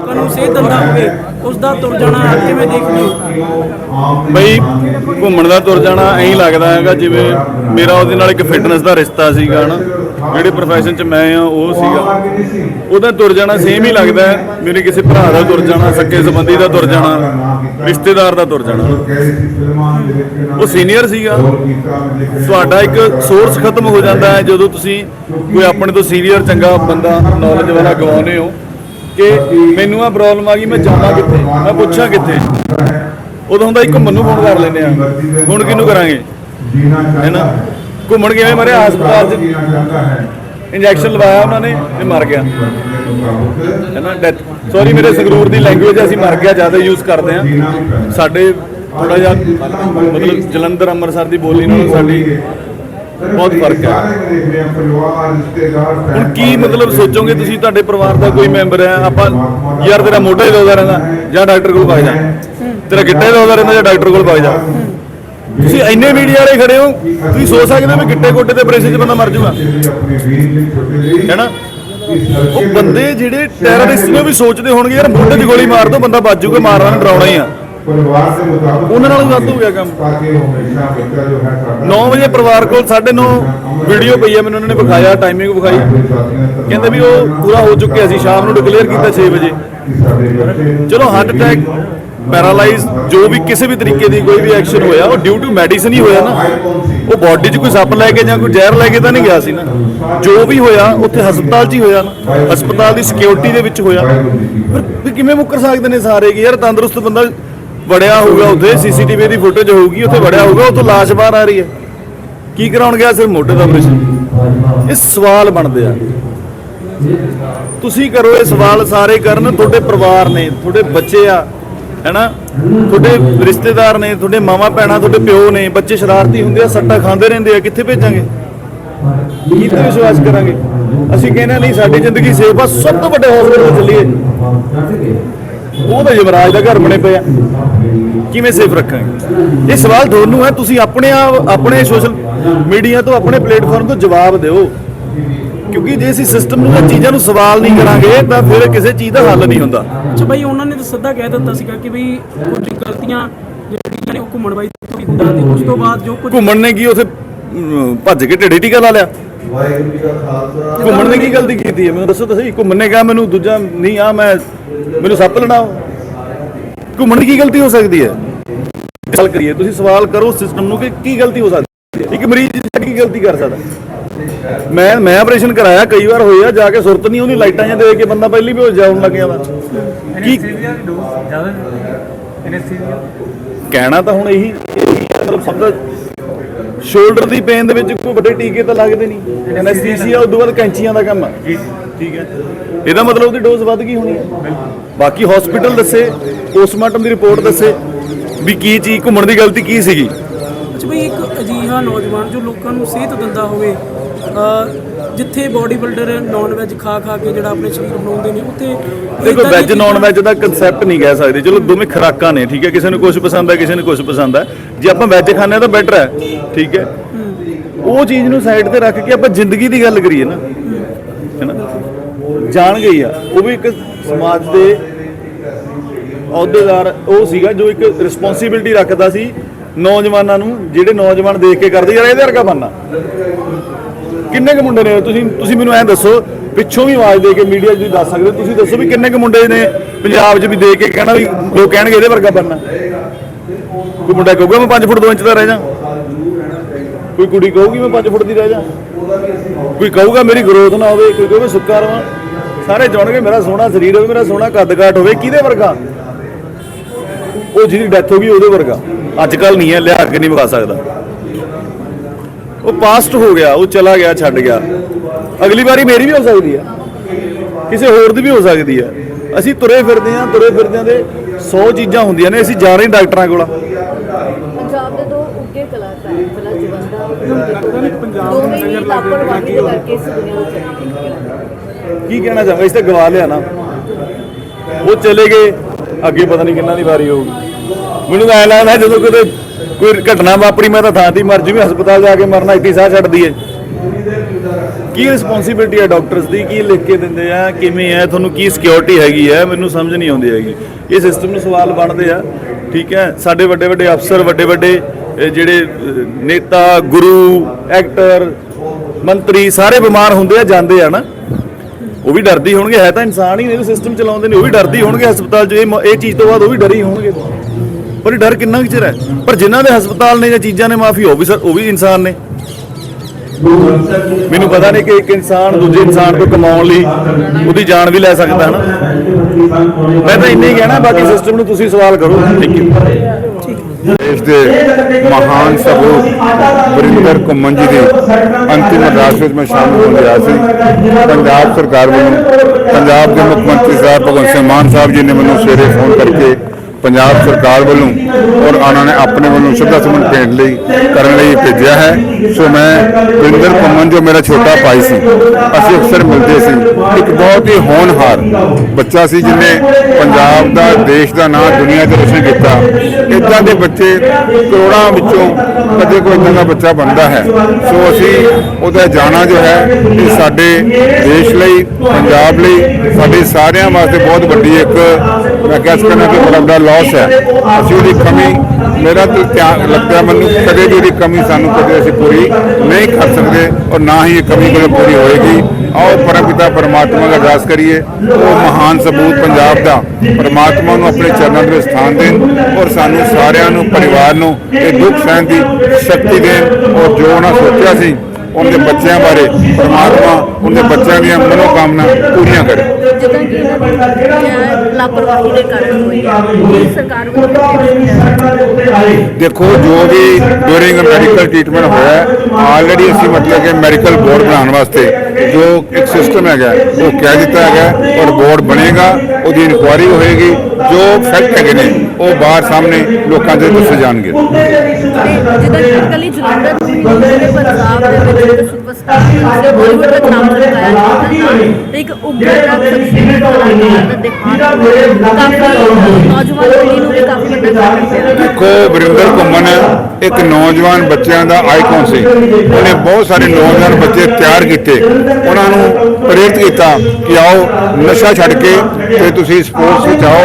ਲੋਕਾਂ ਸਿਹਤ ਦਿੰਦਾ ਹੋਵੇ ਉਸ ਦਾ ਤੁਰ ਜਾਣਾ, ਕਿਵੇਂ ਦੇਖਦੇ ਹੋ? ਬਈ, ਘੁੰਮਣ ਦਾ ਤੁਰ ਜਾਣਾ, ਐਂ ਲੱਗਦਾ ਹੈਗਾ ਜਿਵੇਂ ਮੇਰਾ ਉਹਦੇ ਨਾਲ ਇੱਕ ਫਿਟਨੈਸ ਦਾ ਰਿਸ਼ਤਾ ਸੀਗਾ, ਹਨਾ? ਜਿਹੜੇ profession 'ਚ ਮੈਂ ਆ, ਉਹ ਸੀਗਾ। ਉਹਦਾ ਤੁਰ ਜਾਣਾ ਸੇਮ ਹੀ ਲੱਗਦਾ ਮੇਰੇ ਕਿਸੇ ਭਰਾ ਦਾ ਤੁਰ ਜਾਣਾ, ਸੱਕੇ ਸੰਬੰਧੀ ਦਾ ਤੁਰ ਜਾਣਾ, ਰਿਸ਼ਤੇਦਾਰ ਦਾ ਤੁਰ ਜਾਣਾ। ਉਹ ਸੀਨੀਅਰ ਸੀਗਾ। ਤੁਹਾਡਾ ਇੱਕ ਸੋਰਸ ਖਤਮ ਹੋ ਜਾਂਦਾ ਹੈ ਜਦੋਂ ਤੁਸੀਂ ਕੋਈ ਆਪਣੇ ਤੋਂ ਸੀਨੀਅਰ ਚੰਗਾ ਬੰਦਾ ਨੌਲੇਜ ਵਾਲਾ ਗਵਾਉਂਦੇ ਹੋ। ਕਿ ਮੈਨੂੰ ਆ ਪ੍ਰੋਬਲਮ ਆ ਗਈ ਮੈਂ ਜਾਵਾਂ ਕਿੱਥੇ? ਮੈਂ ਪੁੱਛਾਂ ਕਿੱਥੇ? ਉਦੋਂ ਹੁੰਦਾ ਇੱਕ ਮੈਨੂੰ ਫੋਨ ਕਰ ਲੈਂਦੇ ਆ। ਹੁਣ ਕਿਹਨੂੰ ਕਰਾਂਗੇ? ਹੈਨਾ ਘੁੰਮਣ ਗਏ ਮਰੇ ਹਸਪਤਾਲ 'ਚ ਇੰਜੈਕਸ਼ਨ ਲਵਾਇਆ ਉਹਨਾਂ ਨੇ ਤੇ ਮਰ ਗਿਆ। ਹੈਨਾ ਡੈਥ ਸੌਰੀ ਮੇਰੇ ਸੰਗਰੂਰ ਦੀ ਲੈਂਗੁਏਜ ਅਸੀਂ ਮਰ ਗਿਆ ਜ਼ਿਆਦਾ ਯੂਜ਼ ਕਰਦੇ ਆ ਸਾਡੇ ਥੋੜਾ ਜਿਹਾ ਮਤਲਬ ਜਲੰਧਰ ਅੰਮ੍ਰਿਤਸਰ ਦੀ ਬੋਲੀ ਨਾਲ ਸਾਡੀ ਬਹੁਤ ਫ਼ਰਕ ਹੈ। ਹੁਣ ਕੀ ਮਤਲਬ ਸੋਚੋਗੇ ਤੁਸੀਂ ਤੁਹਾਡੇ ਪਰਿਵਾਰ ਦਾ ਕੋਈ ਮੈਂਬਰ ਹੈ? ਆਪਾਂ ਯਾਰ ਤੇਰਾ ਮੋਢਾ ਹੀ ਦੋਦਾ ਰਹਿੰਦਾ ਜਾਂ ਡਾਕਟਰ ਕੋਲ ਵਗ ਜਾ। ਤੇਰਾ ਗਿੱਟਾ ਹੀ ਦੋਦਾ ਰਹਿੰਦਾ ਜਾਂ ਡਾਕਟਰ ਕੋਲ ਵਗ ਜਾ। ਤੁਸੀਂ ਇੰਨੇ ਮੀਡੀਆ ਵਾਲੇ ਖੜੇ ਹੋ ਤੁਸੀਂ ਸੋਚ ਸਕਦੇ ਹੋ ਵੀ ਗਿੱਟੇ ਗੋਡੇ ਤੇ ਪ੍ਰੈਸ਼ਰ 'ਚ ਬੰਦਾ ਮਰ ਜਾਊਗਾ। ਹੈਨਾ? ਉਹ ਬੰਦੇ ਜਿਹੜੇ ਟੈਰਰਿਸਟ ਨੇ ਵੀ ਸੋਚਦੇ ਹੋਣਗੇ ਯਾਰ ਮੋਢੇ 'ਚ ਗੋਲੀ ਮਾਰ ਦੋ ਬੰਦਾ ਬਚ ਜਾਊਗਾ ਮਾਰਨਾ ਨੂੰ ਡਰਾਉਣਾ ਹੀ ਆ। ਪਰਿਵਾਰ ਦੇ ਮੁਤਾਬਕ ਉਹਨਾਂ ਨਾਲ ਵੱਧ ਹੋ ਗਿਆ ਕੰਮ। ਤਾਂ ਕਿ ਉਹ ਹਮੇਸ਼ਾ ਬੱਚਾ ਜੋ ਹੈ ਸਾਡਾ 9 ਵਜੇ ਪਰਿਵਾਰ ਕੋਲ 9:30 ਵੀਡੀਓ ਪਈ ਆ ਮੈਨੂੰ ਉਹਨਾਂ ਨੇ ਵਿਖਾਇਆ ਟਾਈਮਿੰਗ ਵਿਖਾਈ। ਕਹਿੰਦੇ ਵੀ ਉਹ ਪੂਰਾ ਹੋ ਚੁੱਕਿਆ ਸੀ ਸ਼ਾਮ ਨੂੰ ਡਿਕਲੇਅਰ ਕੀਤਾ 6 ਵਜੇ। ਚਲੋ ਹਾਰਟ ਅਟੈਕ ਪੈਰਾਲਾਈਜ਼ ਜੋ ਵੀ ਕਿਸੇ ਵੀ ਤਰੀਕੇ ਦੀ ਕੋਈ ਵੀ ਐਕਸ਼ਨ ਹੋਇਆ ਉਹ ਡਿਊ ਟੂ ਮੈਡੀਸਨ ਹੀ ਹੋਇਆ ਨਾ। ਉਹ ਬਾਡੀ 'ਚ ਕੋਈ ਸੱਪ ਲੈ ਕੇ ਜਾਂ ਕੋਈ ਜ਼ਹਿਰ ਲੈ ਕੇ ਤਾਂ ਨਹੀਂ ਗਿਆ ਸੀ ਨਾ। ਜੋ ਵੀ ਹੋਇਆ ਉੱਥੇ ਹਸਪਤਾਲ 'ਚ ਹੀ ਹੋਇਆ ਨਾ। ਹਸਪਤਾਲ ਦੀ ਸਿਕਿਉਰਿਟੀ ਦੇ ਵਿੱਚ ਹੋਇਆ। ਫਿਰ ਕਿਵੇਂ ਮੁੱਕਰ ਸਕਦੇ ਨੇ ਸਾਰੇ ਕਿ ਯਾਰ ਤੰਦਰੁਸਤ ਬੰਦਾ ਵੜਿਆ ਹੋਊਗਾ ਉੱਥੇ ਸੀਸੀਟੀਵੀ ਦੀ ਫੁਟੇਜ ਹੋਊਗੀ ਉੱਥੇ ਵੜਿਆ ਹੋਊਗਾ ਉੱਥੋਂ ਲਾਸ਼ ਬਾਹਰ ਆ ਰਹੀ ਹੈ। ਕੀ ਕਰਾਉਣ ਗਿਆ ਸਿਰ ਮੋਢੇ ਦਾ ਆਪਰੇਸ਼ਨ ਇਹ ਸਵਾਲ ਬਣਦੇ ਆ। ਤੁਸੀਂ ਕਰੋ ਇਹ ਸਵਾਲ ਸਾਰੇ ਕਰਨ ਤੁਹਾਡੇ ਪਰਿਵਾਰ ਨੇ ਤੁਹਾਡੇ ਬੱਚੇ ਆ ਹੈਨਾ? ਤੁਹਾਡੇ ਰਿਸ਼ਤੇਦਾਰ ਨੇ ਤੁਹਾਡੇ ਮਾਮਾ ਭੈਣਾਂ ਤੁਹਾਡੇ ਪਿਓ ਨੇ ਬੱਚੇ ਸ਼ਰਾਰਤੀ ਹੁੰਦੇ ਆ ਸੱਟਾ ਖਾਂਦੇ ਰਹਿੰਦੇ ਆ ਕਿੱਥੇ ਭੇਜਾਂਗੇ? ਕੀ ਤੇ ਵਿਸ਼ਵਾਸ ਕਰਾਂਗੇ? ਅਸੀਂ ਕਹਿੰਦੇ ਨਹੀਂ ਸਾਡੀ ਜ਼ਿੰਦਗੀ ਸੇਫ ਆ ਸਭ ਤੋਂ ਵੱਡੇ ਹਸਪਤਾਲ ਚੱਲੀਏ। ਉਹ ਤਾਂ ਯੁਵਰਾਜ ਦਾ ਘਰ ਬਣੇ ਪਿਆ ਕਿਵੇਂ ਸੇਫ ਰੱਖਾਂਗੇ? ਇਹ ਸਵਾਲ ਤੁਹਾਨੂੰ ਹੈ ਤੁਸੀਂ ਆਪਣੇ ਆਪ ਆਪਣੇ ਸੋਸ਼ਲ ਮੀਡੀਆ ਤੋਂ ਆਪਣੇ ਪਲੇਟਫਾਰਮ ਤੋਂ ਜਵਾਬ ਦਿਓ। ਕਿਉਂਕਿ ਜੇ ਅਸੀਂ ਸਿਸਟਮ ਨੂੰ ਇਹ ਚੀਜ਼ਾਂ ਨੂੰ ਸਵਾਲ ਨਹੀਂ ਕਰਾਂਗੇ ਤਾਂ ਫਿਰ ਕਿਸੇ ਚੀਜ਼ ਦਾ ਹੱਲ ਨਹੀਂ ਹੁੰਦਾ। ਅੱਛਾ ਬਈ ਉਹਨਾਂ ਨੇ ਤਾਂ ਸਿੱਧਾ ਕਹਿ ਦਿੱਤਾ ਸੀਗਾ ਕਿ ਵੀ ਕੁਝ ਗਲਤੀਆਂ ਜਿਹੜੀਆਂ ਨੇ ਉਹ ਘੁੰਮਣ ਬਾਈ ਤੋਂ ਹੁੰਦਾ ਤੇ ਉਸ ਤੋਂ ਬਾਅਦ ਜੋ ਕੁਝ ਘੁੰਮਣ ਨੇ ਕੀ ਉਥੇ ਭੱਜ ਕੇ ਢੇੜੇ ਟੀਕਾ ਲਾ ਲਿਆ? ਵਾਹਿਗੁਰੂ ਜੀ ਕਾ ਖਾਲਸਾ। ਘੁੰਮਣ ਨੇ ਕੀ ਗਲਤੀ ਕੀਤੀ ਹੈ? ਮੈਨੂੰ ਦੱਸੋ ਤਾਂ ਸਹੀ। ਘੁੰਮਣ ਨੇ ਕਿਹਾ ਮੈਨੂੰ ਦੂਜਾ ਨਹੀਂ ਆ ਮੈਂ ਮੈਨੂੰ ਸੱਪ ਲੜਾਓ ਘੁੰਮਣ ਦੀ ਕੀ ਗਲਤੀ ਹੋ ਸਕਦੀ ਹੈ? ਸਵਾਲ ਕਰੀਏ ਤੁਸੀਂ ਸਵਾਲ ਕਰੋ ਸਿਸਟਮ ਨੂੰ ਕਿ ਕੀ ਗਲਤੀ ਹੋ ਸਕਦੀ ਹੈ? ਇੱਕ ਮਰੀਜ਼ ਦੀ ਕੀ ਗਲਤੀ ਕਰ ਸਕਦਾ? ਮੈਂ ਮੈਂ ਆਪਰੇਸ਼ਨ ਕਰਾਇਆ ਕਈ ਵਾਰ ਹੋਇਆ ਜਾ ਕੇ ਸੁਰਤ ਨਹੀਂ ਉਹਦੀ ਲਾਈਟਾਂ ਜਾਂ ਦੇ ਕੇ ਬੰਦਾ ਪਹਿਲੀ ਵੀ ਹੋ ਜਾਉਣ ਲੱਗ ਜਾਂਦਾ ਕੀ ਕਹਿਣਾ ਤਾਂ ਹੁਣ ਇਹੀ ਮਤਲਬ ਸਭ ਦਾ ਸ਼ੋਲਡਰ ਦੀ ਪੇਨ ਦੇ ਵਿੱਚ ਕੋਈ ਵੱਡੇ ਟੀਕੇ ਤਾਂ ਲੱਗਦੇ ਨਹੀਂ। ਐਨਐਸਥੀਸੀਆ ਉਸ ਤੋਂ ਬਾਅਦ ਕੈਂਚੀਆਂ ਦਾ ਕੰਮ ਆ। ਜੀ ਠੀਕ ਹੈ। ਇਹਦਾ ਮਤਲਬ ਉਹਦੀ ਡੋਜ਼ ਵੱਧ ਗਈ ਹੋਣੀ ਹੈ ਬਾਕੀ ਹਸਪੀਟਲ ਦੱਸੇ ਪੋਸਟਮਾਰਟਮ ਦੀ ਰਿਪੋਰਟ ਦੱਸੇ ਵੀ ਕੀ ਚੀਜ਼ ਘੁੰਮਣ ਦੀ ਗਲਤੀ ਕੀ ਸੀਗੀ। ਅੱਛਾ ਬਈ ਇੱਕ ਅਜੀਹਾ ਨੌਜਵਾਨ ਜੋ ਲੋਕਾਂ ਨੂੰ ਸਿਹਤ ਦਿੰਦਾ ਹੋਵੇ ਜਿੱਥੇ ਬਾਡੀ ਬਿਲਡਰ ਨਾਨ ਵੈਜ ਖਾ ਖਾ ਕੇ ਜਿਹੜਾ ਆਪਣੇ ਸਰੀਰ ਬਣਾਉਂਦੇ ਨੇ ਉੱਥੇ ਦੇਖੋ ਵੈਜ ਨਾਨ ਵੈਜ ਦਾ ਕਨਸੈਪਟ ਨਹੀਂ ਕਹਿ ਸਕਦੇ। ਚਲੋ ਦੋਵੇਂ ਖੁਰਾਕਾਂ ਨੇ ਠੀਕ ਹੈ? ਕਿਸੇ ਨੂੰ ਕੁਝ ਪਸੰਦ ਹੈ ਕਿਸੇ ਨੂੰ ਕੁਝ ਪਸੰਦ ਹੈ। ਜੇ ਆਪਾਂ ਵੈਜ ਹਾਂ ਤਾਂ ਬੈਟਰ ਹੈ ਠੀਕ ਹੈ? ਉਹ ਚੀਜ਼ ਨੂੰ ਸਾਈਡ ਤੇ ਰੱਖ ਕੇ ਆਪਾਂ ਜ਼ਿੰਦਗੀ ਦੀ ਗੱਲ ਕਰੀਏ ਨਾ ਹੈਨਾ ਜਾਣ ਗਈ ਆ। ਉਹ ਵੀ ਇੱਕ ਸਮਾਜ ਦੇ ਅਹੁਦੇਦਾਰ ਉਹ ਸੀਗਾ ਜੋ ਇੱਕ ਰਿਸਪੌਂਸਿਬਿਲਟੀ ਰੱਖਦਾ ਸੀ ਨੌਜਵਾਨਾਂ ਨੂੰ ਜਿਹੜੇ ਨੌਜਵਾਨ ਦੇਖ ਕੇ ਕਰਦੇ ਯਾਰ ਇਹਦੇ ਵਰਗਾ ਬਣਨਾ। ਕਿੰਨੇ ਕੁ ਮੁੰਡੇ ਨੇ? ਤੁਸੀਂ ਤੁਸੀਂ ਮੈਨੂੰ ਐਂ ਦੱਸੋ, ਪਿੱਛੋਂ ਵੀ ਆਵਾਜ਼ ਦੇ ਕੇ ਮੀਡੀਆ 'ਚ ਵੀ ਦੱਸ ਸਕਦੇ ਤੁਸੀਂ ਦੱਸੋ ਵੀ ਕਿੰਨੇ ਕੁ ਮੁੰਡੇ ਨੇ ਪੰਜਾਬ 'ਚ ਵੀ ਦੇ ਕੇ ਕਹਿਣਾ ਵੀ ਲੋਕ ਕਹਿਣਗੇ ਇਹਦੇ ਵਰਗਾ ਬਣਨਾ। ਕੋਈ ਮੁੰਡਾ ਕਹੂਗਾ, ਮੈਂ 5 ਫੁੱਟ 2 ਇੰਚ ਦਾ ਰਹਿ ਜਾ। ਕੋਈ ਕੁੜੀ ਕਹੂਗੀ, ਮੈਂ 5 ਫੁੱਟ ਦੀ ਰਹਿ ਜਾ। ਕੋਈ ਕਹੂਗਾ, ਮੇਰੀ ਗਰੋਥ ਨਾ ਹੋਵੇ, ਕੋਈ ਕਹੂਗਾ ਸੁੱਕਾ ਰਵਾਂ ਸਾਰੇ ਜਾਣਗੇ, ਮੇਰਾ ਸੋਹਣਾ ਸਰੀਰ ਹੋਵੇ, ਮੇਰਾ ਸੋਹਣਾ ਕੱਦ ਕਾਠ ਹੋਵੇ। ਕਿਹਦੇ ਵਰਗਾ? ਉਹ ਜਿਹਦੀ ਡੈਥ ਹੋ ਗਈ, ਉਹਦੇ ਵਰਗਾ। ਅੱਜ ਕੱਲ ਨਹੀਂ ਹੈ, ਲਿਆ ਕੇ ਨਹੀਂ ਵਿਖਾ ਸਕਦਾ। ਉਹ ਪਾਸਟ ਹੋ ਗਿਆ ਉਹ ਚਲਾ ਗਿਆ ਛੱਡ ਗਿਆ। ਅਗਲੀ ਵਾਰੀ ਮੇਰੀ ਵੀ ਹੋ ਸਕਦੀ ਹੈ ਕਿਸੇ ਹੋਰ ਦੀ ਵੀ ਹੋ ਸਕਦੀ ਹੈ ਅਸੀਂ ਤੁਰੇ ਫਿਰਦੇ ਹਾਂ ਤੁਰੇ ਫਿਰਦਿਆਂ ਦੇ 100 ਚੀਜ਼ਾਂ ਹੁੰਦੀਆਂ ਨੇ ਅਸੀਂ ਜਾ ਰਹੇ ਡਾਕਟਰਾਂ ਕੋਲ। ਪੰਜਾਬ ਦੇ ਦੋ ਉੱਗੇ ਕਲਾਕਾਰ ਪਹਿਲਾ ਜਵੰਦਾ ਦੋਵੇਂ ਹੀ ਲਾਪਰਵਾਹੀ ਦੇ ਕਰਕੇ ਇਸ ਦੁਨੀਆ ਨੂੰ ਚਲੇ ਗਏ ਕੀ ਕਹਿਣਾ ਚਾਹਾਂਗਾ? ਇਸ ਤੇ ਗਵਾ ਲਿਆ ਨਾ। ਉਹ ਚਲੇ ਗਏ। ਅੱਗੇ ਪਤਾ ਨਹੀਂ ਕਿੰਨਾ ਦੀ ਵਾਰੀ ਹੋਊਗੀ। ਮੈਨੂੰ ਤਾਂ ਐ ਲੱਗਦਾ ਜਦੋਂ ਕਿਤੇ ਕੋਈ ਘਟਨਾ ਵਾਪਰੀ, ਮੈਂ ਤਾਂ ਥਾਂ ਤੇ ਹੀ ਮਰ ਜੂਗੀ ਹਸਪਤਾਲ ਜਾ ਕੇ ਮਰਨਾ, ਇੱਥੇ ਸਾਹ ਛੱਡਦੀ ਹੈ ਕੀ ਰਿਸਪੌਂਸਿਬਿਲਟੀ ਹੈ ਡਾਕਟਰਸ ਦੀ? ਕੀ ਲਿਖ ਕੇ ਦਿੰਦੇ ਆ? ਕਿਵੇਂ ਹੈ ਤੁਹਾਨੂੰ ਕੀ ਸਿਕਿਉਰਿਟੀ ਹੈਗੀ ਹੈ ਮੈਨੂੰ ਸਮਝ ਨਹੀਂ ਆਉਂਦੀ ਹੈਗੀ। ਇਹ ਸਿਸਟਮ ਨੂੰ ਸਵਾਲ ਬਣਦੇ ਆ, ਠੀਕ ਹੈ? ਸਾਡੇ ਵੱਡੇ ਵੱਡੇ ਅਫਸਰ, ਵੱਡੇ ਵੱਡੇ ਜਿਹੜੇ ਨੇਤਾ, ਗੁਰੂ ਐਕਟਰ ਮੰਤਰੀ, ਸਾਰੇ ਬਿਮਾਰ ਹੁੰਦੇ ਆ, ਜਾਂਦੇ ਆ ਨਾ। ਉਹ ਵੀ ਡਰਦੀ ਹੋਣਗੇ, ਹੈ ਤਾਂ ਇਨਸਾਨ ਹੀ ਨੇ ਸਿਸਟਮ ਚਲਾਉਂਦੇ ਨੇ, ਉਹ ਵੀ ਡਰਦੀ ਹੋਣਗੇ ਹਸਪਤਾਲ 'ਚ। ਇਹ ਮ- ਇਹ ਚੀਜ਼ ਤੋਂ ਬਾਅਦ ਉਹ ਵੀ ਡਰੇ ਹੋਣਗੇ। ਪਰ ਡਰ ਕਿੰਨਾ ਕੁ ਚਿਰ ਹੈ? ਪਰ ਜਿਨ੍ਹਾਂ ਦੇ ਹਸਪਤਾਲ ਨੇ ਜਾਂ ਚੀਜ਼ਾਂ ਨੇ ਮਾਫੀ, ਉਹ ਵੀ ਸਰ, ਉਹ ਵੀ ਇਨਸਾਨ ਨੇ। ਮੈਨੂੰ ਪਤਾ ਨਹੀਂ ਕਿ ਇੱਕ ਇਨਸਾਨ ਦੂਜੇ ਇਨਸਾਨ ਤੋਂ ਕਮਾਉਣ ਲਈ ਉਹਦੀ ਜਾਨ ਵੀ ਲੈ ਸਕਦਾ ਹੈ ਨਾ ਮੈਂ ਤਾਂ ਇੰਨਾ ਹੀ ਕਹਿਣਾ, ਬਾਕੀ ਸਿਸਟਮ ਨੂੰ ਤੁਸੀਂ ਸਵਾਲ ਕਰੋ। ਥੈਂਕ ਯੂ ਦੇਸ਼ ਦੇ ਮਹਾਨ ਸਪੂਤ ਵਰਿੰਦਰ ਘੁੰਮਣ ਜੀ ਦੀ ਅੰਤਿਮ ਅਰਦਾਸ ਵਿੱਚ ਮੈਂ ਸ਼ਾਮਲ ਹੋਣ ਗਿਆ ਸੀ। ਪੰਜਾਬ ਸਰਕਾਰ ਵੱਲੋਂ, ਪੰਜਾਬ ਦੇ ਮੁੱਖ ਮੰਤਰੀ ਸਾਹਿਬ ਭਗਵੰਤ ਸਿੰਘ ਮਾਨ ਸਾਹਿਬ ਜੀ ਨੇ ਮੈਨੂੰ ਸਵੇਰੇ ਫੋਨ ਕਰਕੇ ਪੰਜਾਬ ਸਰਕਾਰ ਵੱਲੋਂ ਔਰ ਉਹਨਾਂ ਨੇ ਆਪਣੇ ਵੱਲੋਂ ਸ਼ਰਧਾ ਸੁਮਨ ਭੇਟ ਲਈ, ਕਰਨ ਲਈ ਭੇਜਿਆ ਹੈ। ਸੋ ਮੈਂ ਵਰਿੰਦਰ ਘੁੰਮਣ ਜੋ ਮੇਰਾ ਛੋਟਾ ਭਾਈ ਸੀ, ਅਸੀਂ ਅਕਸਰ ਮਿਲਦੇ ਸੀ। ਇੱਕ ਬਹੁਤ ਹੀ ਹੋਣਹਾਰ ਬੱਚਾ ਸੀ ਜਿਹਨੇ ਪੰਜਾਬ ਦਾ, ਦੇਸ਼ ਦਾ ਨਾਂ ਦੁਨੀਆ 'ਚ ਰੋਸ਼ਨ ਕੀਤਾ। ਇਦਾਂ ਦੇ ਬੱਚੇ ਕਰੋੜਾਂ ਵਿੱਚੋਂ ਕਦੇ ਕੋਈ ਇਦਾਂ ਦਾ ਬੱਚਾ ਬਣਦਾ ਹੈ। ਸੋ ਅਸੀਂ ਉਹਦਾ ਜਾਣਾ ਜੋ ਹੈ ਇਹ ਸਾਡੇ ਦੇਸ਼ ਲਈ, ਪੰਜਾਬ ਲਈ, ਸਾਡੇ ਸਾਰਿਆਂ ਵਾਸਤੇ ਬਹੁਤ ਵੱਡੀ ਇੱਕ ਮੈਂ ਕਹਿ ਸਕਦਾ ਕਿ ਬੜਾ ਵੱਡਾ ਲਾਸ ਹੈ। ਅਸੀਂ ਉਹਦੀ ਕਮੀ, ਮੇਰਾ ਤਾਂ ਧਿਆਨ ਲੱਗਦਾ ਮੈਨੂੰ ਕਦੇ ਵੀ ਉਹਦੀ ਕਮੀ ਸਾਨੂੰ ਕਦੇ ਅਸੀਂ ਪੂਰੀ ਨਹੀਂ ਕਰ ਸਕਦੇ ਔਰ ਨਾ ਹੀ ਇਹ ਕਮੀ ਕਦੇ ਪੂਰੀ ਹੋਏਗੀ। ਆਓ ਪਰਮਪਿਤਾ ਪਰਮਾਤਮਾ ਦਾ ਅਰਦਾਸ ਕਰੀਏ। ਉਹ ਮਹਾਨ ਸਬੂਤ ਪੰਜਾਬ ਦਾ ਪਰਮਾਤਮਾ ਨੂੰ ਆਪਣੇ ਚਰਨਾਂ ਦੇ ਸਥਾਨ ਦੇਣ ਔਰ ਸਾਨੂੰ ਸਾਰਿਆਂ ਨੂੰ, ਪਰਿਵਾਰ ਨੂੰ ਇਹ ਦੁੱਖ ਸਹਿਣ ਦੀ ਸ਼ਕਤੀ ਦੇਣ। ਔਰ ਜੋ ਉਹਨਾਂ ਸੋਚਿਆ ਸੀ ਉਹਨਾਂ ਦੇ ਬੱਚਿਆਂ ਬਾਰੇ ਪਰਮਾਤਮਾ ਉਹਨਾਂ ਦੇ ਬੱਚਿਆਂ ਦੀਆਂ ਮਨੋਕਾਮਨਾ ਪੂਰੀਆਂ ਕਰੇ। ਜਿੱਦਾਂ ਕਿ ਇਹਨਾਂ ਦੀ ਨਿਆਂ ਲਾਪਰਵਾਹੀ ਦੇ ਕਾਰਨ ਹੋਈ ਹੈ ਇਹ ਸਰਕਾਰ ਵੱਲੋਂ ਦੇਖੋ ਜੋ ਵੀ ਡੂਰਿੰਗ ਮੈਡੀਕਲ ਟ੍ਰੀਟਮੈਂਟ ਹੋਇਆ ਹੈ ਆਲਰੇਡੀ ਅਸੀਂ ਮਤਲਬ ਕਿ ਮੈਡੀਕਲ ਬੋਰਡ ਬਣਾਉਣ ਵਾਸਤੇ ਜੋ ਇੱਕ ਸਿਸਟਮ ਹੈਗਾ ਉਹ ਕਹਿ ਦਿੱਤਾ ਹੈਗਾ ਔਰ ਬੋਰਡ ਬਣੇਗਾ ਉਹਦੀ ਇਨਕੁਆਇਰੀ ਹੋਏਗੀ ਜੋ ਫੈਕਟ ਹੈਗੇ ਨੇ ਉਹ ਬਾਹਰ ਸਾਹਮਣੇ ਲੋਕਾਂ ਦੇ ਦੱਸੇ ਜਾਣਗੇ। ਜਿੱਦਾਂ ਕਿ ਕੱਲੀ ਜਲੰਧਰ ਤੋਂ ਹੀ ਨਹੀਂ, ਜਿਹੜੇ ਪੰਜਾਬ ਦੇ ਵਿੱਚ ਜਿਹੜੇ ਜਿਹੜੇ ਬਾਲੀਵੁੱਡ ਦਾ ਨਾਮ ਹੈ ਤੇ ਇੱਕ ਉੱਘਾ ਦਾ ਨੌਜਵਾਨ ਪੀੜ੍ਹੀ ਨੂੰ ਵੀ ਕਾਫੀ ਦੇਖੋ ਵਰਿੰਦਰ ਘੁੰਮਣ ਇੱਕ ਨੌਜਵਾਨ ਬੱਚਿਆਂ ਦਾ ਆਈਕਨ ਸੀ। ਉਹਨੇ ਬਹੁਤ ਸਾਰੇ ਨੌਜਵਾਨ ਬੱਚੇ ਤਿਆਰ ਕੀਤੇ। ਉਹਨਾਂ ਨੂੰ ਪ੍ਰੇਰਿਤ ਕੀਤਾ ਕਿ ਆਓ ਨਸ਼ਾ ਛੱਡ ਕੇ ਤੇ ਤੁਸੀਂ ਸਪੋਰਟਸ ਵਿੱਚ ਆਓ।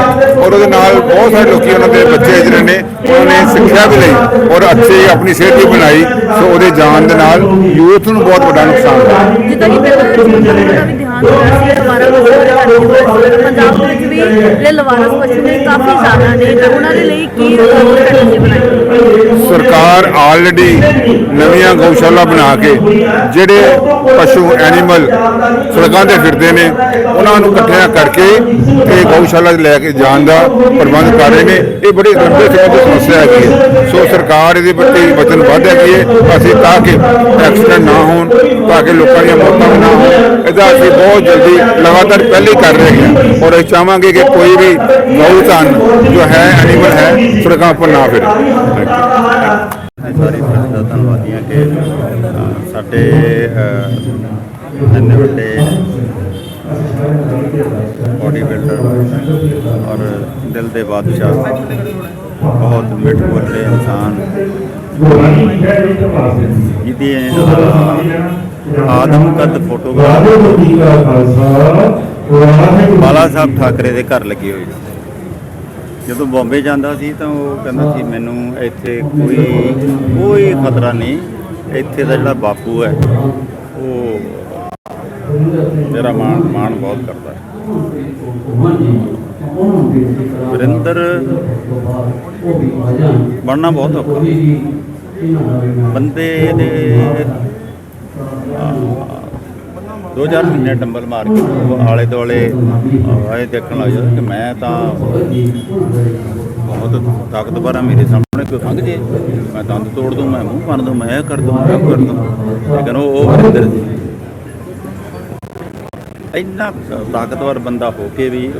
ਔਰ ਉਹਦੇ ਨਾਲ ਬਹੁਤ ਸਾਰੇ ਲੋਕੀ ਉਹਨਾਂ ਦੇ ਬੱਚੇ ਜਿਹੜੇ ਨੇ ਉਹਨਾਂ ਨੇ ਸਿੱਖਿਆ ਵੀ ਲਈ ਔਰ ਅੱਛੀ ਆਪਣੀ ਸਿਹਤ ਵੀ ਬਣਾਈ। ਸੋ ਉਹਦੇ ਜਾਣ ਦੇ ਨਾਲ ਯੂਥ ਨੂੰ ਬਹੁਤ ਵੱਡਾ ਨੁਕਸਾਨ ਹੋਇਆ ਜਿੱਦਾਂ ਕਿ ਪਹਿਲਾਂ ਜਲੰਧਰ ਹੋਇਆ ਸੀ ਲਵਾਰਾ ਪਸ਼ੂ ਦੇ ਪੰਜਾਬ ਵਿੱਚ ਵੀ ਜਿਹੜੇ ਲਵਾਰਸ ਪਸ਼ੂ ਨੇ, ਕਾਫੀ ਜ਼ਿਆਦਾ ਨੇ। ਤੇ ਉਹਨਾਂ ਦੇ ਲਈ ਕੀ ਸਟ੍ਰੈਟਜੀ ਬਣਾਈ ਸਰਕਾਰ ਆਲਰੇਡੀ ਨਵੀਆਂ ਗਊਸ਼ਾਲਾ ਬਣਾ ਕੇ ਜਿਹੜੇ ਪਸ਼ੂ ਐਨੀਮਲ ਸੜਕਾਂ ਤੇ ਫਿਰਦੇ ਨੇ, ਉਹਨਾਂ ਨੂੰ ਇਕੱਠਿਆਂ ਕਰਕੇ ਇਹ ਗਊਸ਼ਾਲਾ ਲੈ ਕੇ ਜਾਣ ਦਾ ਪ੍ਰਬੰਧ ਕਰ ਰਹੇ ਨੇ। ਇਹ ਬੜੀ ਗੰਭੀਰ ਸਮੇਂ ਸਮੱਸਿਆ ਹੈਗੀ ਹੈ। ਸੋ ਸਰਕਾਰ ਇਹਦੇ ਪ੍ਰਤੀ ਵਚਨਬੱਧ ਹੈਗੀ ਹੈ। ਅਸੀਂ ਤਾਂ ਕਿ ਐਕਸੀਡੈਂਟ ਨਾ ਹੋਣ, ਤਾਂ ਕਿ ਲੋਕਾਂ ਦੀਆਂ ਮੌਤਾਂ ਨਾ ਹੋਣ। ਇਹਦਾ ਅਸੀਂ ਬਹੁਤ ਜਲਦੀ ਲਗਾਤਾਰ ਪਹਿਲੇ ਕਰ ਰਹੇ ਹਾਂ ਔਰ ਅਸੀਂ ਚਾਹਾਂਗੇ ਕਿ ਕੋਈ ਵੀ ਗਊ ਧਨ ਜੋ ਹੈ ਐਨੀਮਲ ਹੈ ਸੜਕਾਂ ਉੱਪਰ ਨਾ ਫਿਰੇ. ਸਾਰੀ ਪ੍ਰੈਸ ਦਾ ਧੰਨਵਾਦੀ ਹਾਂ ਕਿ ਸਾਡੇ ਇੰਨੇ ਵੱਡੇ ਬੋਡੀ ਬਿਲਡਰ ਔਰ ਦਿਲ ਦੇ ਬਾਦਸ਼ਾਹ ਬਹੁਤ ਮਿੱਠ ਬੋਲੇ ਇਨਸਾਨ ਜਿਹਦੀ ਆਦਮ ਕਦ ਫੋਟੋਗ੍ਰਾਫ ਬਾਲਾ ਸਾਹਿਬ ਠਾਕਰੇ ਦੇ ਘਰ ਲੱਗੀ ਹੋਈ ਸੀ। ਜਦੋਂ ਬੰਬੇ ਜਾਂਦਾ ਸੀ ਤਾਂ ਉਹ ਕਹਿੰਦਾ ਸੀ ਮੈਨੂੰ ਇੱਥੇ ਕੋਈ ਕੋਈ ਖਤਰਾ ਨਹੀਂ ਇੱਥੇ ਦਾ ਜਿਹੜਾ ਬਾਪੂ ਹੈ ਉਹ ਮੇਰਾ ਮਾਣ ਮਾਣ ਬਹੁਤ ਕਰਦਾ ਹੈ। ਵਰਿੰਦਰ ਬਣਨਾ ਬਹੁਤ ਔਖਾ। ਬੰਦੇ ਦੇ ਦੋ ਚਾਰ ਮਹੀਨੇ ਟੰਬਲ ਮਾਰ ਕੇ ਉਹ ਆਲੇ ਦੁਆਲੇ ਆਏ ਦੇਖਣ ਲੱਗ ਜਾਂਦਾ ਕਿ ਮੈਂ ਤਾਂ ਬਹੁਤ ਤਾਕਤਵਰ ਆ ਮੇਰੇ ਸਾਹਮਣੇ, ਕੋਈ ਖੰਗ ਜੇ। ਮੈਂ ਦੰਦ ਤੋੜ ਦੂੰ, ਮੈਂ ਮੂੰਹ ਭੰਨ ਦੂੰ, ਮੈਂ ਇਹ ਕਰ ਦੂੰ ਉਹ ਕਰ ਦੂੰ। ਲੇਕਿਨ ਉਹ ਉਹ ਵਰਿੰਦਰ ਇੰਨਾ ਤਾਕਤਵਰ ਬੰਦਾ ਹੋ ਕੇ ਵੀ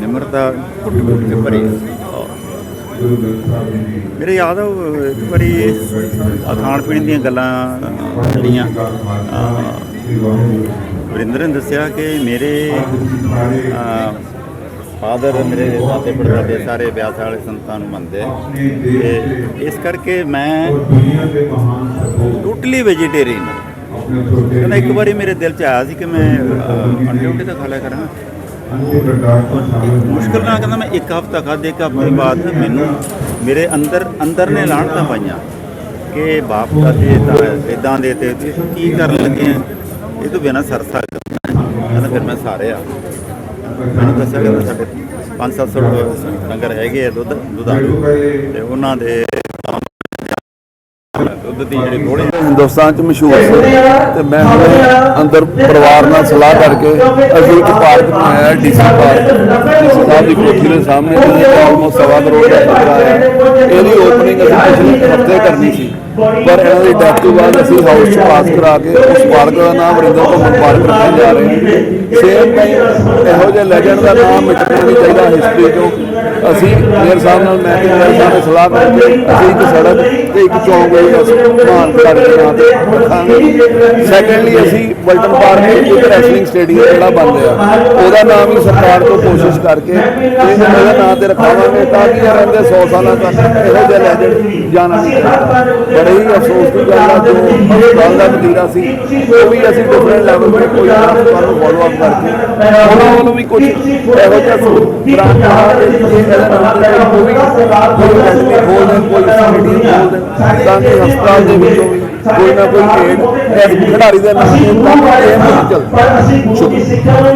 ਨਿਮਰਤਾ ਘੁੱਟ ਘੁੱਟ ਕੇ ਭਰੀ। ਹੋਈ ਸੀ ਔਰ ਮੇਰੇ ਯਾਦ ਆ ਉਹ ਇੱਕ ਵਾਰੀ ਆਹ ਖਾਣ ਪੀਣ ਦੀਆਂ ਗੱਲਾਂ ਅਹ, ਜਿਹੜੀਆਂ ਵਰਿੰਦਰ ਨੇ ਦੱਸਿਆ ਕਿ ਮੇਰੇ ਫਾਦਰ ਮੇਰੇ ਦਾਦੇ ਪੜਦਾਦੇ ਸਾਰੇ ਵਿਆਸ ਵਾਲੇ ਸੰਤਾਂ ਨੂੰ ਮੰਨਦੇ ਆ ਤੇ ਇਸ ਕਰਕੇ ਮੈਂ ਟੋਟਲੀ ਵੈਜੀਟੇਰੀਅਨ ਕਹਿੰਦਾ ਇੱਕ ਵਾਰੀ ਮੇਰੇ ਦਿਲ 'ਚ ਆਇਆ ਸੀ ਕਿ ਮੈਂ ਅੰਡੇ ਉੱਡੇ ਤਾਂ ਖਾ ਲਿਆ ਕਰਾਂ। ਮੁਸ਼ਕਿਲ ਨਾਲ ਕਹਿੰਦਾ ਮੈਂ ਇੱਕ ਹਫ਼ਤਾ ਖਾਧੇ ਇੱਕ ਹਫ਼ਤੇ ਬਾਅਦ ਮੈਨੂੰ ਮੇਰੇ ਅੰਦਰ ਅੰਦਰ ਨੇ ਲਾਹਣਤਾਂ ਪਾਈਆਂ ਕਿ ਬਾਪ ਦਾ ਤੇ ਇਦਾਂ ਦੇ ਤੇ ਤੇ ਕੀ ਕਰਨ ਲੱਗੇ ਆ ਇਹ ਤੋਂ ਬਿਨਾਂ ਸਰ ਸਕਦਾ ਕਹਿੰਦਾ ਫਿਰ ਮੈਂ ਸਾਰਿਆ। ਮੈਨੂੰ ਦੱਸਿਆ ਕਿ ਸਾਡੇ 5-700 ਡੰਗਰ ਹੈਗੇ ਆ ਦੁੱਧ ਦੁਧਾਰੂ ਤੇ ਉਹਨਾਂ ਦੇ ਦੁੱਧ ਦੀ ਜਿਹੜੀ ਹਿੰਦੁਸਤਾਨ ਚ ਮਸ਼ਹੂਰ ਸੀ ਤੇ ਮੈਂ ਆਪਣੇ ਅੰਦਰ ਪਰਿਵਾਰ ਨਾਲ ਸਲਾਹ ਕਰਕੇ ਅਸੀਂ ਇੱਕ ਪਾਰਕ ਬਣਾਇਆ ਡੀਸੀ ਪਾਰਕ। ਡੀਸੀ ਸਾਹਿਬ ਦੀ ਕੋਠੀ ਦੇ ਸਾਹਮਣੇ ਜਿਹਦੇ ਆਲਮੋਸਟ ਸਵਾ ਕਰੋੜ ਦਾ ਖਰਚਾ ਆਇਆ। ਇਹਦੀ ਓਪਨਿੰਗ ਅਸੀਂ ਪਿਛਲੇ ਹਫ਼ਤੇ ਕਰਨੀ ਸੀ। ਪਰ ਇਹਨਾਂ ਦੀ ਡੈਥ ਤੋਂ ਬਾਅਦ ਅਸੀਂ ਹਾਊਸ ਚ ਪਾਸ ਕਰਾ ਕੇ ਉਸ ਪਾਰਕ ਦਾ ਨਾਮ ਵਰਿੰਦਰ ਘੁੰਮਣ ਪਾਰਕ ਰੱਖਣ ਜਾ ਰਹੇ ਹਾਂ। ਸੇਮ ਟਾਈਮ ਇਹੋ ਜਿਹੇ ਲੈਜੈਂਡ ਦਾ ਨਾਮ ਮਿਟਣਾ ਨਹੀਂ ਚਾਹੀਦਾ ਹਿਸਟਰੀ ਤੋਂ ਅਸੀਂ ਮੇਅਰ ਸਾਹਿਬ ਨਾਲ ਮੈਂ ਤੇ ਮੇਰ ਸਾਹਿਬ ਨੇ ਸਲਾਹ ਕਰਕੇ ਅਸੀਂ ਇੱਕ ਸੜਕ ਤੇ ਇੱਕ ਚੌਂਕ ਵੀ ਮਾਨ ਕਰਕੇ ਨਾਂ ਤੇ ਰੱਖਾਂਗੇ ਸੈਕੰਡਲੀ ਅਸੀਂ ਬਲਟਨ ਪਾਰਕ ਇੱਕ ਰੈਸਲਿੰਗ ਸਟੇਡੀਅਮ ਜਿਹੜਾ ਬਣ ਰਿਹਾ। ਉਹਦਾ ਨਾਮ ਵੀ ਸਰਕਾਰ ਤੋਂ ਕੋਸ਼ਿਸ਼ ਕਰਕੇ ਤੇ ਉਹਦਾ ਨਾਂ ਤੇ ਰਖਾਵਾਂਗੇ ਤਾਂ ਕਿ ਇਹ ਰਹਿੰਦੇ 100 ਸਾਲਾਂ ਤੱਕ ਇਹੋ ਜਿਹੇ ਲੈਜੈਂਡ ਜਾਣਾ ਬੜੇ ਹੀ ਜੋ ਗੱਲ ਦਾ ਵਤੀਰਾ ਸੀ, ਉਹ ਵੀ ਅਸੀਂ ਡਿਫਰੈਂਟ ਲੈਵਲ ਤੇ ਕੋਈ ਨਾ ਤੁਹਾਨੂੰ ਫੋਲੋ ਅਪ ਕਰਕੇ, ਉਹਨਾਂ ਵੱਲੋਂ ਵੀ ਕੁਝ ਇਹੋ ਜਿਹਾ ਬ੍ਰਾਂਚ ਆ ਕਿ ਇਹਦੇ ਨਾਲ ਦੇ ਕੋਈ ਵੀ ਕੋਈ ਅਕੈਡਮੀ ਖੋਲ ਕੋਈ ਸਟੇਡੀਅਮ ਖੋਲ ਤਾਂ ਕਿ ਹਸਪਤਾਲ ਦੇ ਵਿੱਚੋਂ ਵੀ ਕੋਈ ਨਾ ਕੋਈ ਖੇਡ ਇਸ ਖਿਡਾਰੀ ਦੇ ਨਾਮ ਤੇ ਤਾਂ ਇਹ ਨਹੀਂ ਚੱਲਦਾ। ਸ਼ੁਕਰੀਆ